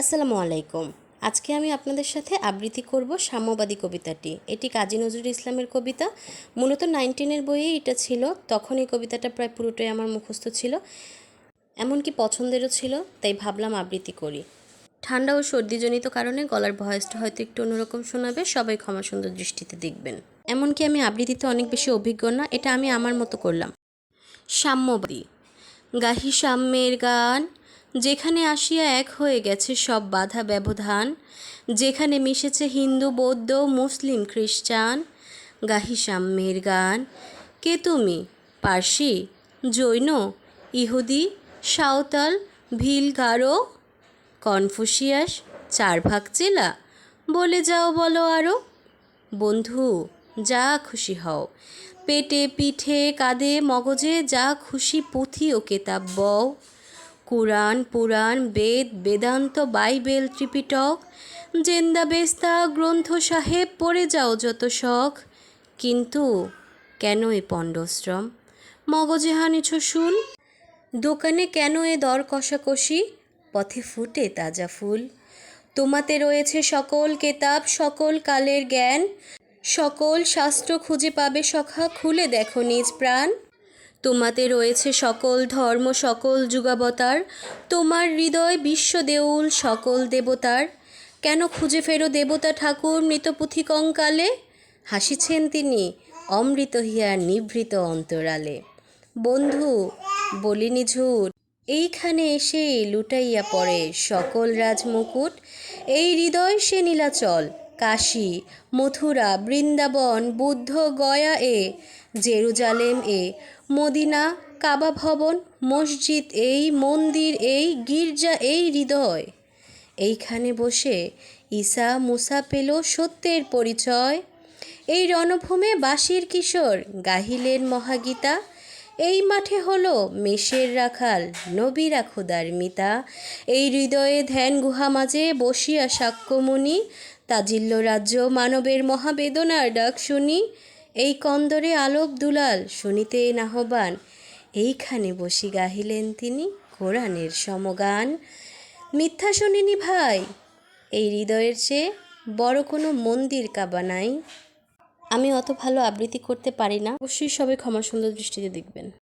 আসসালামু আলাইকুম। আজকে আমি আপনাদের সাথে আবৃত্তি করব সাম্যবাদী কবিতাটি। এটি কাজী নজরুল ইসলামের কবিতা। মূলত নাইনটিনের বইয়ে এটা ছিল। তখন এই কবিতাটা প্রায় পুরোটাই আমার মুখস্থ ছিল। এমনকি পছন্দেরও ছিল, তাই ভাবলাম আবৃত্তি করি। ঠান্ডা ও সর্দিজনিত কারণে গলার ভয়েসটা হয়তো একটু অন্যরকম শোনাবে, সবাই ক্ষমা সুন্দর দৃষ্টিতে দেখবেন। এমনকি আমি আবৃত্তিতে অনেক বেশি অভিজ্ঞ না, এটা আমি আমার মতো করলাম। সাম্যবাদী। গাহি সাম্যের গান যেখানে আসিয়া এক হয়ে গেছে সব বাধা ব্যবধান, যেখানে মিশেছে হিন্দু, বৌদ্ধ, মুসলিম, খ্রিস্টান গাহি সাম্যের গান। কে তুমি? পার্সি, জৈন, ইহুদি, সাঁওতাল, ভিল, গারো, কনফুসিয়াস চার ভাগ চেলা বলে যাও, বলো আরও বন্ধু, যা খুশি হও। পেটে পিঠে কাঁধে মগজে যা খুশি পুঁথি ও কেতাব বও। কুরআন, পুরাণ, বেদ, বেদান্ত, বাইবেল, ত্রিপিটক জেন্দা বেস্তা গ্রন্থ সাহেব পড়ে যাও যত শখ। কিন্তু কেন এ পণ্ডশ্রম? মগজে হানিছ শুল দোকানে কেন এ দর কষাকষি? পথে ফুটে তাজা ফুল। তোমাতে রয়েছে সকল কেতাব, সকল কালের জ্ঞান। সকল শাস্ত্র খুঁজে পাবে সখা, খুলে দেখো নিজ প্রাণ। তোমাতে রয়েছে সকল ধর্ম, সকল যুগাবতার। তোমার হৃদয় বিশ্ব দেউল, সকল দেবতার। কেন খুঁজে ফেরো দেবতা ঠাকুর মৃতপুথি কঙ্কালে হাসিছেন তিনি অমৃত হিয়া নিভৃত অন্তরালে। বন্ধু, বলিনি ঝুট, এইখানে এসে লুটাইয়া পড়ে সকল রাজমুকুট। এই হৃদয় সে নীলাচল কাশী, মথুরা, বৃন্দাবন, বুদ্ধ গয়া এ, জেরুজালেম এ, মদিনা, কাবা ভবন, মসজিদ এই, মন্দির এই, গির্জা এই হৃদয়। এইখানে বসে ঈসা মুসা পেল সত্যের পরিচয়। এই রণভূমে বাঁশির কিশোর গাহিলেন মহাগীতা। এই মাঠে হলো মেষের রাখাল, নবীরা খুদার মিতা। এই হৃদয়ে ধ্যান গুহা মাঝে বসিয়া সাক্ষ্যমণি তাজিল্য রাজ্য মানবের মহাবেদনার ডাক শুনি। এই কন্দরে আলোক দুলাল শুনিতে নাহবান এইখানে বসি গাহিলেন তিনি কোরআনের সমগান। মিথ্যা শুনিনি ভাই, এই হৃদয়ের চেয়ে বড় কোনো মন্দির কাবা নাই। আমি অত ভালো আবৃত্তি করতে পারি না। অবশ্যই সবাই ক্ষমা সুন্দর দৃষ্টিতে দেখবেন।